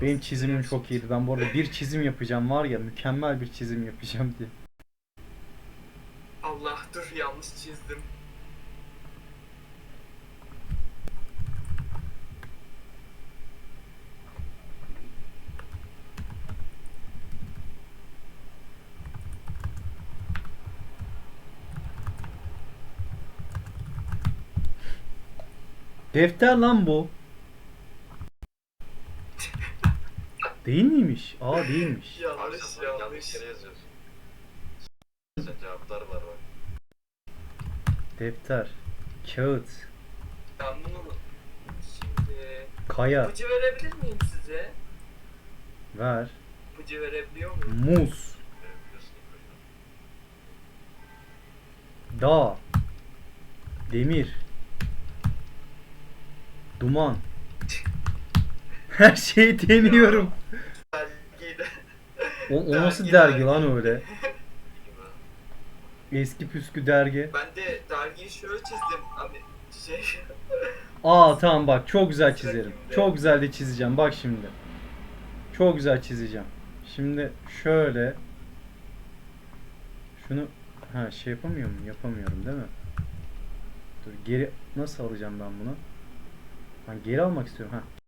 Benim çizimim çok iyiydi. Ben bu arada bir çizim yapacağım var ya mükemmel bir çizim yapacağım diye. Allah dur yanlış çizdim. Defter lan bu. Değil miymiş? Aa değilmiş. Yanlış yanlış yanlış. yere yazıyorsun. Cevaplar var bak. Defter, kağıt, Ben bunu şimdi kaya, ipucu verebilir miyim size? ver, İpucu verebiliyor muyum? muz, Biliyorsun dağ, demir, duman. Her şeyi deniyorum. O, o nasıl Dergi, dergi lan öyle? Eski püskü dergi. Ben de dergiyi şöyle çizdim. Abi şey Aa tamam bak çok güzel çizerim. Çok güzel de çizeceğim bak şimdi. Çok güzel çizeceğim. Şimdi şöyle şunu ha şey yapamıyor muyum? Yapamıyorum değil mi? Dur geri nasıl alacağım ben bunu? Ben geri almak istiyorum ha.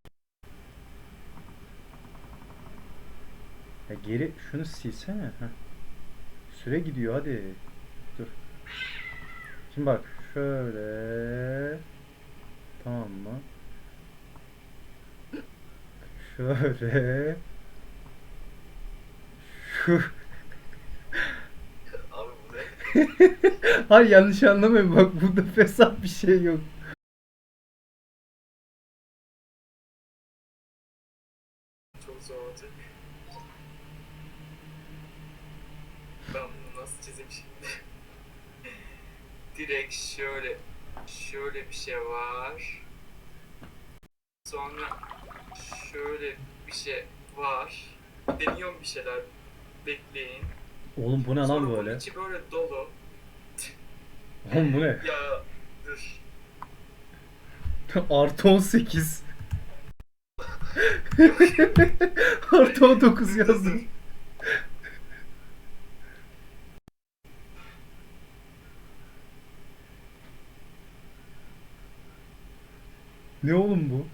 Ya geri şunu silsene ha. Süre gidiyor hadi. Dur. Şimdi bak şöyle Tamam mı? Şöyle. Şu. Abi bu ne? Hayır yanlış anlamayın bak burada fesat bir şey yok. çok zor olacak. Ben bunu nasıl çizeyim şimdi? Direkt şöyle şöyle bir şey var. Sonra şöyle bir şey var. Deniyorum bir şeyler. Bekleyin. Oğlum bu ne Sonra lan böyle? içi böyle dolu. Oğlum bu ne? Ya dur. Artı 18. Artı 19 yazdım. Ne oğlum bu?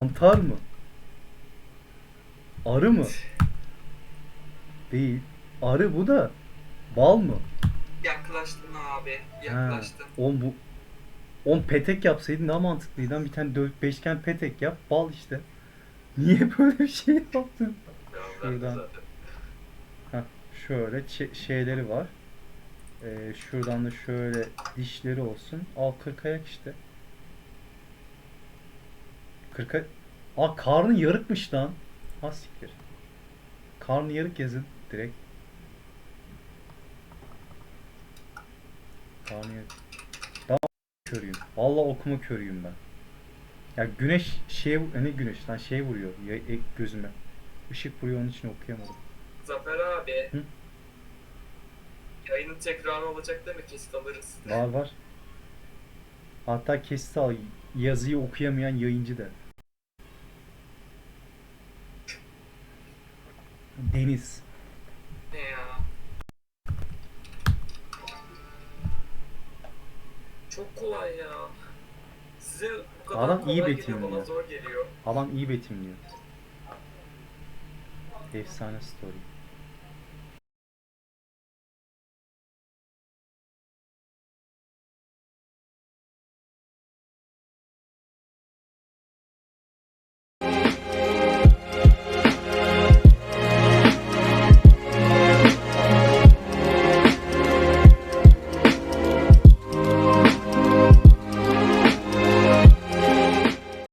Mantar mı? Arı mı? Değil. Arı bu da. Bal mı? Yaklaştın abi. Ha, Yaklaştın. on bu 10 petek yapsaydın daha mantıklıydı. Lan Bir tane dört beşgen petek yap. Bal işte. Niye böyle bir şey yaptın? Şuradan. Heh, şöyle şeyleri var. Ee, şuradan da şöyle dişleri olsun. Al kırk ayak işte. Kırka... Aa karnı yarıkmış lan. Ha siktir. Karnı yarık yazın direkt. Karnı yarık. Daha körüyüm. Valla okuma körüyüm ben. Ya güneş şey ne güneş lan şey vuruyor ya, e, gözüme. Işık vuruyor onun için okuyamadım. Zafer abi. Hı? Yayının tekrarı olacak değil mi? Kesit alırız. Var var. Hatta kesit al. Yazıyı okuyamayan yayıncı da. Deniz. Ne ya? Çok kolay ya. Size bu kadar Adam iyi kolay betimliyor. geliyor, bana zor geliyor. Adam iyi betimliyor. Efsane story.